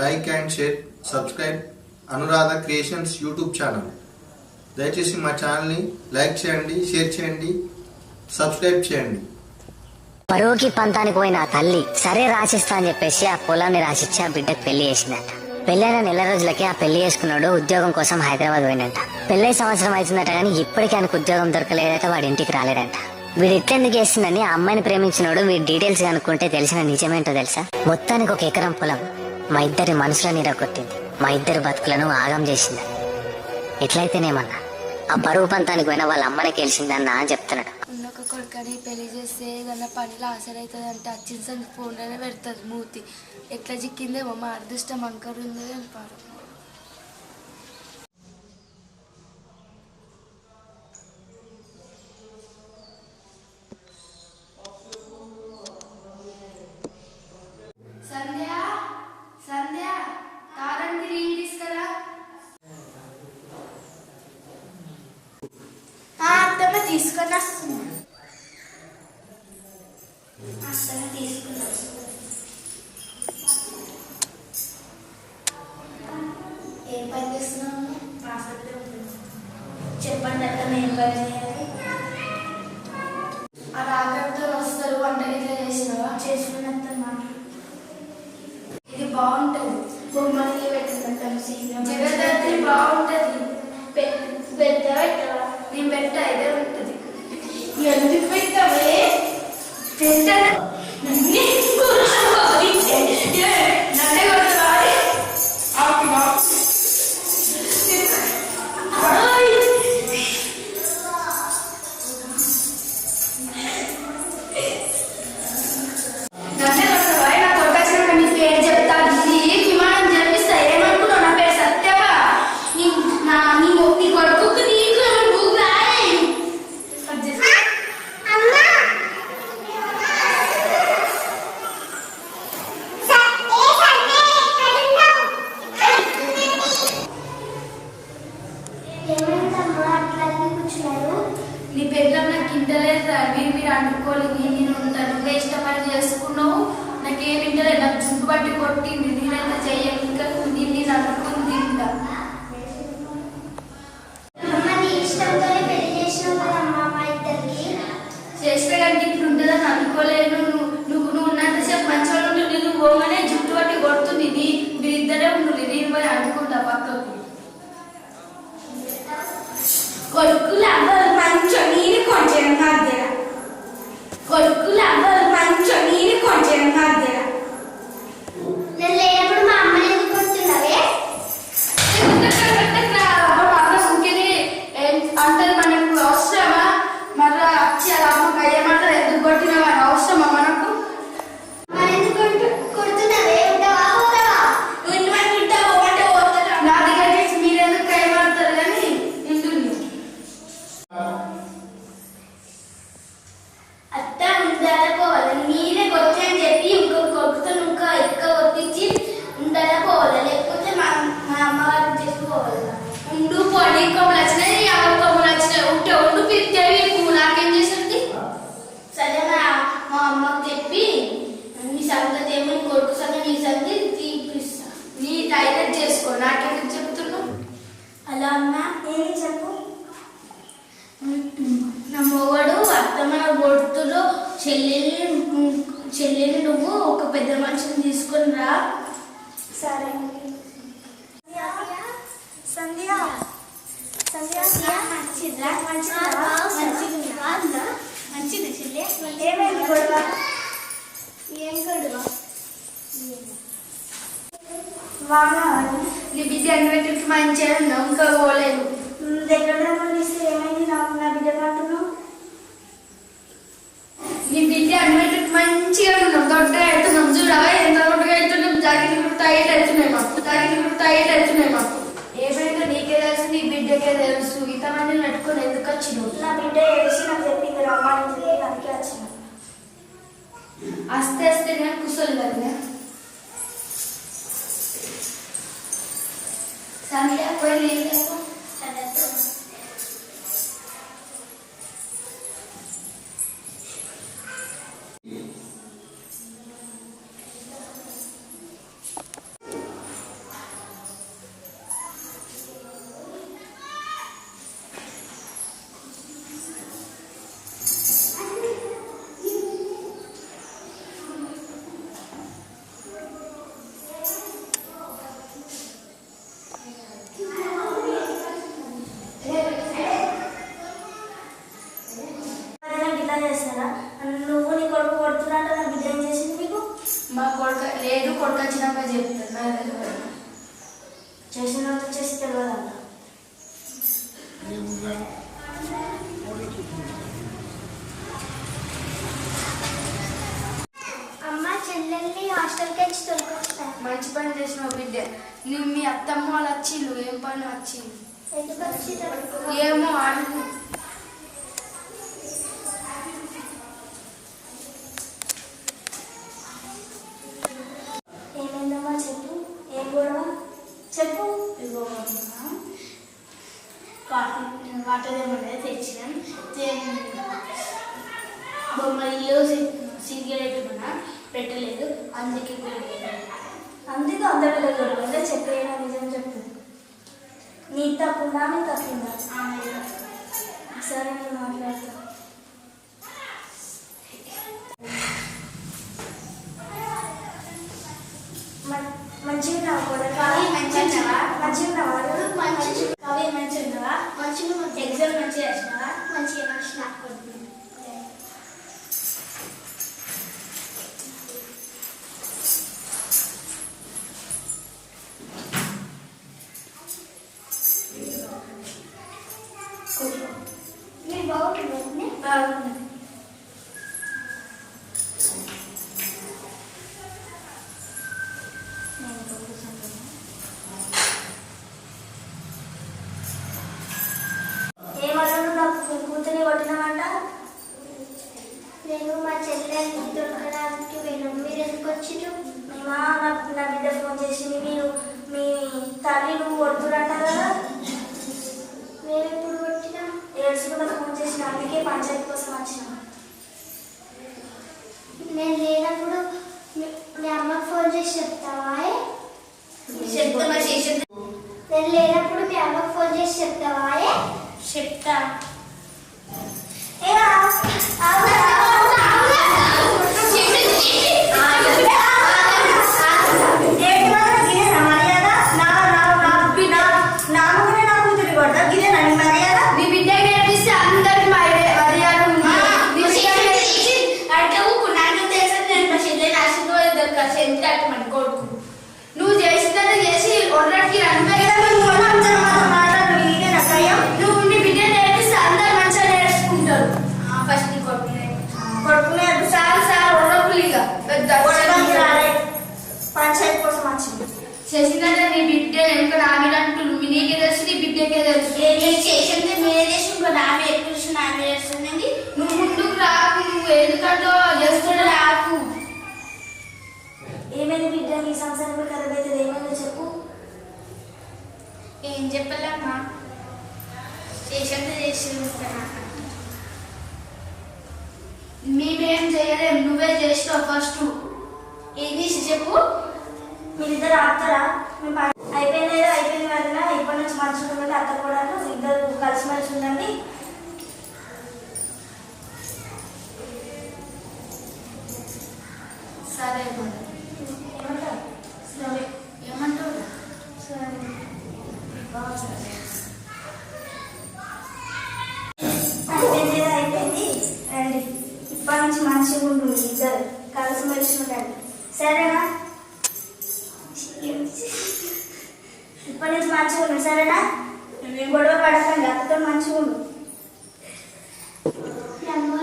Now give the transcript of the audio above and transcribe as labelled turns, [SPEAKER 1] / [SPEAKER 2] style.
[SPEAKER 1] Like and share subscribe Anuradha creations YouTube channel. దయచేసి మా ఛానల్ని లైక్ చేయండి షేర్ చేయండి సబ్స్క్రైబ్ చేయండి.
[SPEAKER 2] పరువుకి పంతానికి పోయిన ఆ తల్లి సరే రాసిస్తా అని చెప్పేసి ఆ పొలాన్ని రాసిచ్చి ఆ బిడ్డకు పెళ్ళి చేసిందట. పెళ్ళైన నెల రోజులకి ఆ పెళ్ళి చేసుకున్నాడు ఉద్యోగం కోసం హైదరాబాద్ పోయినట పెళ్ళై సంవత్సరం అవుతుందట కానీ ఇప్పటికీ ఆయనకు ఉద్యోగం దొరకలేదట వాడి ఇంటికి రాలేదంట. వీడు ఇట్లెందుకు చేసిందని ఆ అమ్మాయిని ప్రేమించినోడు వీడి డీటెయిల్స్ కనుక్కుంటే తెలిసిన నిజమేంటో తెలుసా? మొత్తానికి ఒక ఎకరం పొలం. మా ఇద్దరి మనసులని రగొట్టింది మా ఇద్దరి బతుకులను ఆగం చేసింది. ఎట్లయితేనేమన్నా ఆ పరువు పంతానికి పోయిన వాళ్ళ అమ్మని గెలిచిందని నా చెప్తున్నాడు.
[SPEAKER 3] ఉన్నొక కొడుకని పెళ్ళి చేస్తే ఏదన్నా పనిలో ఆసరైతుంది అంటే అచ్చిన సంగతి ఫోన్లోనే పెడుతుంది మూతి. ఎట్లా చిక్కిందేమో మా అదృష్టం అంకర్ ఉందో పాడు. చేసుకున్నావు నాకేం ఇంటలేదు నాకు జుట్టు పట్టి కొట్టింది నేనైతే ఇంకా తింటా. చేస్తే కానీ ఇప్పుడు ఉంటుందని అనుకోలేను నువ్వు నువ్వు నువ్వు ఉన్నంతసేపు ఉంటూ నేను పోగానే జుట్టు పట్టి కొడుతుంది నీ మీరిద్దరే ఉండు నేను పోయి అనుకుంటా పక్కకు. కొడుకులు అవ్వరు మంచో నేను కొంచెం కొడుకులు అవ్వరు మంచో నేను కొంచెం మధ్య అంటే మనకు అవసరమా మళ్ళా వచ్చి అలా అమ్మ అయ్యమంటారు ఎందుకు కొట్టినావా అని అవసరమా మనకు నువ్వు ఇంటి వైపు ఉంటావా? పోమంటే పోతాను. నా దగ్గర నుంచి మీరెందుకు కయ్యమంటారు కానీ ఇంటుంది అత్త ఉండకపోవాలి మీరే కొట్టని చెప్పి ఇంకొక కొడుకుతో ఇంకా ఎక్కువ కొట్టించి ఉండకపోవాలి లేకపోతే మా మా అమ్మగారు చేసుకోవాలి ఉండు పొడి కొమ్మలు వచ్చినాయి యాభై కొమ్మలు వచ్చినాయి ఉంటే ఉండు పిచ్చేవి పువ్వు నాకేం చేసింది సరే మా మా అమ్మకి చెప్పి నీ సంగతి ఏమో నీ కొడుకు సంగతి నీ సంగతి తీపిస్తా నీ డైరెక్ట్ చేసుకో నాకెందుకు చెప్తున్నావు అలా అమ్మా ఏమి చెప్పు నా మొగడు అత్తమ్మ కొడుతురు చెల్లెల్ని చెల్లెల్ని నువ్వు ఒక పెద్ద మనిషిని తీసుకొని రా. సరే.
[SPEAKER 4] సంధ్య? సంధ్య? మంచిదా మంచిదా మంచిదా మంచిది చెల్లి. ఏమైంది గొడవ? ఏం గొడవ? వాన?
[SPEAKER 3] నీ బిడ్డ అన్నిటికి మంచిగా ఉన్నావు. ఇంకా పోలేదు.
[SPEAKER 4] దగ్గర ఏమైంది నాకు నా బిడ్డ కంటున్నావు
[SPEAKER 3] నీ బిడ్డ అన్నిటికి మంచిగా ఉన్నావు దొడ్డ అవుతున్నాం చూడవా ఎంత దొడ్డగా అవుతున్నాం జాకెట్ కూడా టైట్ అవుతున్నాయి మాకు. జాకెట్ కూడా టైట్ అవుతున్నాయి మాకు. ఏమైందో నీకే తెలుసు నీ బిడ్డకే తెలుసు. ఇంతమంది నట్టుకొని ఎందుకు వచ్చినావు?
[SPEAKER 4] నా బిడ్డ ఏడిసి నాకు చెప్పింది రమ్మానికి అందుకే వచ్చిన.
[SPEAKER 3] అస్తే అస్తే నేను కూర్చోలేదు కదా సంధ్య పోయి నీళ్ళు తెపో. చేసినాక చెప్తాను తెలియదు.
[SPEAKER 4] చేసిన వాళ్ళు చేసి తెలియదంట
[SPEAKER 5] అమ్మ చెల్లెల్ని హాస్టల్కి వచ్చి
[SPEAKER 3] మంచి పని చేసిన బిడ్డ. నువ్వు మీ అత్తమ్మ వాళ్ళు వచ్చిళ్ళు ఏం పని వచ్చింది
[SPEAKER 5] ఎందుకు వచ్చి
[SPEAKER 3] ఏమో అడుగు. వాటర్ అనేది తెచ్చినాం తే- బొమ్మలు సిగరెట్ మన పెట్టలేదు. అందుకే పోయి
[SPEAKER 4] అందుకే అందరి గొడవ. అంటే నిజం చెప్తుంది నీ తప్పుందా నీ తప్పుందా? సరే నేను మాట్లాడతాను మం- మంచిగా ఉన్నావా గొడవ
[SPEAKER 3] కావ్య, మంచిగా ఉన్నావా?
[SPEAKER 4] మంచిగా ఉన్నావా
[SPEAKER 5] మంచి
[SPEAKER 3] కవి మంచిగా ఉన్నావా
[SPEAKER 5] మంచిగా ఉంది.
[SPEAKER 3] ఎగ్జామ్ మంచిగా రాసినావా
[SPEAKER 5] మంచిగా రాసిన మీరు బాగుంటుంది
[SPEAKER 3] బాగుంది
[SPEAKER 4] ఏమన్నాడు నాకు కూతుర్ని కొట్టినామంట
[SPEAKER 5] నేను మా చెల్లెల్ని దొరకడానికి వెళ్ళాను మీరు ఎందుకు వచ్చిండ్రు
[SPEAKER 4] మేమా నా నా బిడ్డ ఫోన్ చేసింది మీరు మీ తల్లి నువ్వు కొడుతురంట కదా
[SPEAKER 5] మేము ఎప్పుడు కొట్టినా
[SPEAKER 4] ఏడ్చుకుంటా ఫోన్ చేసిన అందుకే పంచాయతీ కోసం సంసారం ఖరాబ్ అవుతుంది ఏమైందో చెప్పు.
[SPEAKER 3] ఏం చెప్పాలమ్మా. చేసింది చేసి మేమేం చేయలేం నువ్వే చేసినావు ఫస్ట్ ఏం చేసి చెప్పు.
[SPEAKER 4] మీరిద్దరు ఆపుతారా? మేము ఏదో అయిపోయింది వదిన ఇప్పటి నుంచి మంచిగా అత్త కూడా ఇద్దరు కలిసిమెలిసి ఉండండి
[SPEAKER 3] సరే మరి.
[SPEAKER 4] ఏమంటారు
[SPEAKER 3] సరే ఏమంటావు
[SPEAKER 4] సరే అయిపోయింది ఏదో అయిపోయింది రండి ఇప్పటి నుంచి మంచిగా ఉండు ఇద్దరు కలిసిమెలిసి ఉండండి సరేనా? ఇప్పటి నుంచి మంచిగా ఉండు సరేనా గొడవ పడకండి అత్తతో మంచిగా ఉండు
[SPEAKER 5] మీ అమ్మ